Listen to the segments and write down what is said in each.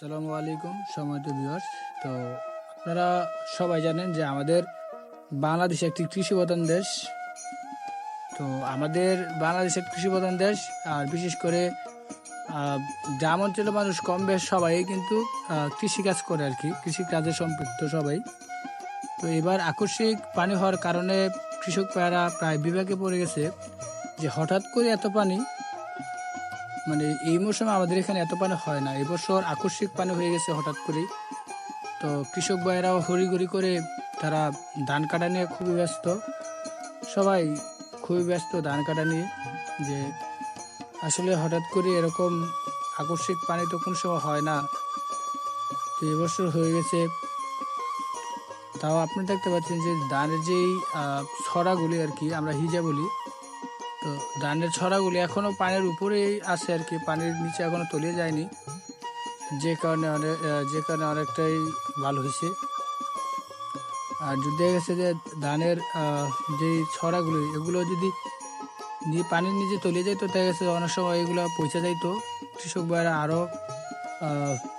আসসালামু আলাইকুম সময়ত ভিউয়ার্স। তো আপনারা সবাই জানেন যে আমাদের বাংলাদেশ একটি কৃষি প্রধান দেশ। তো আমাদের বাংলাদেশ একটি কৃষি প্রধান দেশ, আর বিশেষ করে গ্রাম অঞ্চলের মানুষ কম বেশ সবাই, কিন্তু কৃষিকাজ করে আর কি, কৃষিকাজে সম্পৃক্ত সবাই। তো এবার আকস্মিক পানি হওয়ার কারণে কৃষক প্রায় বিভাগে পড়ে গেছে যে হঠাৎ করে এত পানি মানে এই মৌসুমে আমাদের এখানে এত পানি হয় না। এবছর আকস্মিক পানি হয়ে গেছে হঠাৎ করে তো কৃষক ভাইয়েরাও হরিগরি করে তারা ধান কাটা নিয়ে খুবই ব্যস্ত। সবাই খুবই ব্যস্ত ধান কাটা নিয়ে যে আসলে হঠাৎ করে এরকম আকস্মিক পানি তো কোনো সময় হয় না। তো এবছর হয়ে গেছে। তাও আপনি দেখতে পাচ্ছেন যে ধানের যেই ছড়াগুলি আর কি, আমরা হিজা বলি তো ধানের ছড়াগুলি এখনও পানির উপরেই আছে আর কি, পানির নিচে এখনও তলিয়ে যায়নি। যে কারণে অনেক যে কারণে অনেকটাই ভালো হয়েছে। আর যদি গেছে যে ধানের যে ছড়াগুলি, এগুলো যদি নিয়ে পানির নিচে তলিয়ে যায় তো দেখা গেছে অনেক সময় এগুলো পৌঁছে যাইতো। কৃষক ভাইরা আরও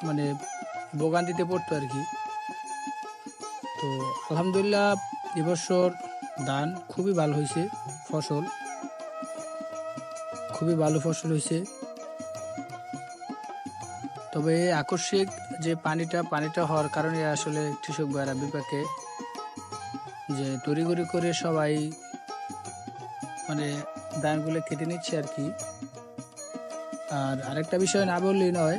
মানে ভোগান্তিতে পড়তো আর কি। তো আলহামদুলিল্লাহ এবছর ধান খুবই ভালো হয়েছে ফসল। খুবই ভালো ফসল হয়েছে। তবে এই আকস্মিক যে পানিটা পানিটা হওয়ার কারণে আসলে কৃষক ভাইরা বিপাকে যে তড়িঘড়ি করে সবাই মানে ধানগুলো কেটে নিচ্ছে আর কি। আর আরেকটা বিষয় না বললেই নয়,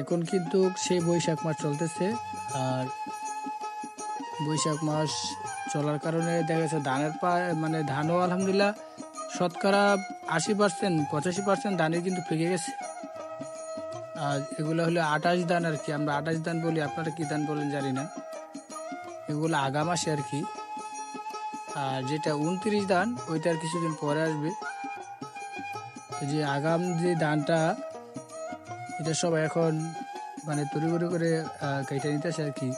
এখন কিন্তু সেই বৈশাখ মাস চলতেছে আর বৈশাখ মাস চলার কারণে দেখা যাচ্ছে ধানের পা মানে ধানও আলহামদুলিল্লাহ শতকরা আশি পার্সেন্ট, পঁচাশি পার্সেন্ট ধানই কিন্তু পেকে গেছে। আর এগুলো হলো আঠাশ ধান আর কি। আমরা আঠাশ ধান বলি, আপনারা কী ধান বলেন জানি না। এগুলো আগা মাসে আর কি। আর যেটা উনত্রিশ ধান, ওইটা আর কিছুদিন পরে আসবে। যে আগাম যে ধানটা, এটা সব এখন মানে তড়িঘড়ি করে কেটে নিতেছে আর কি।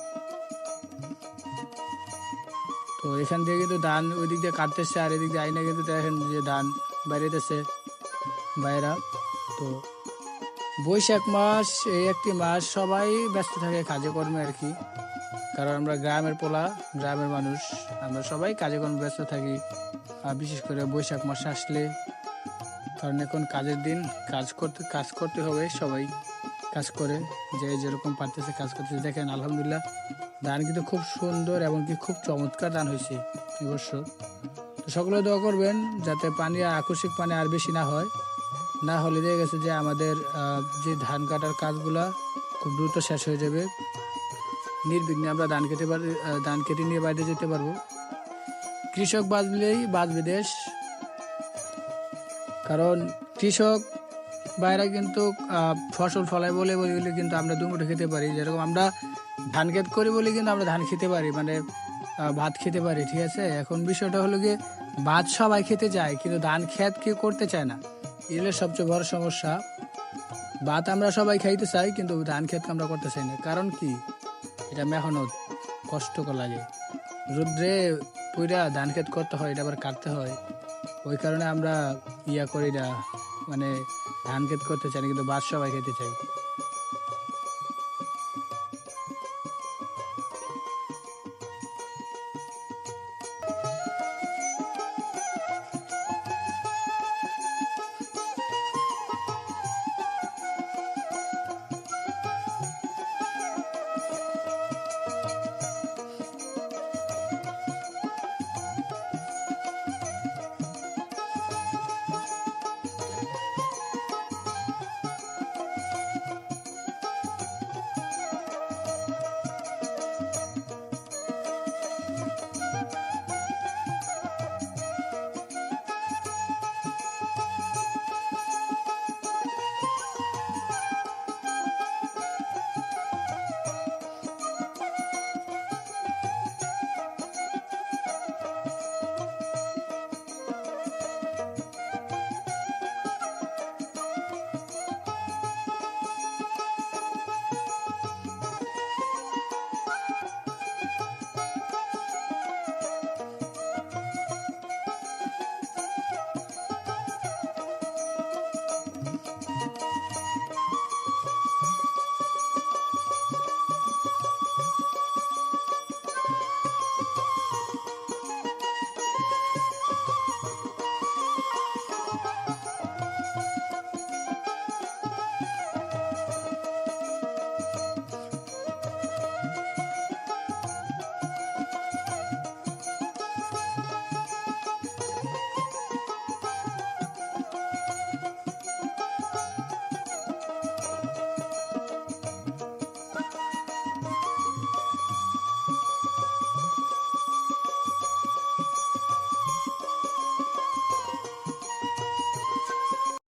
তো এখান থেকে কিন্তু ধান ওই দিক দিয়ে কাটতেছে, আর এদিক দিয়ে আইনা কিন্তু দেখেন যে ধান বাইরেতেছে বাইরা। তো বৈশাখ মাস, এই একটি মাস সবাই ব্যস্ত থাকে কাজে কর্মে আর কি। কারণ আমরা গ্রামের পোলা, গ্রামের মানুষ, আমরা সবাই কাজে কর্মে ব্যস্ত থাকি। আর বিশেষ করে বৈশাখ মাস আসলে, কারণ এখন কাজের দিন, কাজ করতে কাজ করতে হবে সবাই। কাজ করে, যে যেরকম পারতেছে কাজ করতেছে। দেখেন, আলহামদুলিল্লাহ, ধান কিন্তু খুব সুন্দর এবং কি খুব চমৎকার ধান হয়েছে এবছর তো সকলে দোয়া করবেন যাতে পানি আকস্মিক পানি আর বেশি না হয়। না হলে দেখা গেছে যে আমাদের যে ধান কাটার কাজগুলা খুব দ্রুত শেষ হয়ে যাবে। নির্বিঘ্নে আমরা ধান কেটে ধান কেটে নিয়ে বাইরে যেতে পারব। কৃষক বাঁচলেই বাঁচবে দেশ। কারণ কৃষক বাইরে কিন্তু ফসল ফলায় বলে বলে কিন্তু আমরা দুমুঠো খেতে পারি। যেরকম আমরা ধান ক্ষেত করি বলে কিন্তু আমরা ধান খেতে পারি মানে ভাত খেতে পারি, ঠিক আছে? এখন বিষয়টা হলো গিয়ে, ভাত সবাই খেতে চায়, কিন্তু ধান ক্ষেত কেউ করতে চায় না। এগুলো সবচেয়ে বড় সমস্যা। ভাত আমরা সবাই খাইতে চাই, কিন্তু ধান ক্ষেত আমরা করতে চাই না। কারণ কি? এটা মেহনত কষ্ট লাগে। রুদ্রে পুরা ধান ক্ষেত করতে হয়, এটা আবার কাটতে হয়। ওই কারণে আমরা ইয়া করি না। মানে ধান ক্ষেত করতে চাই না কিন্তু ভাত সবাই খেতে চাই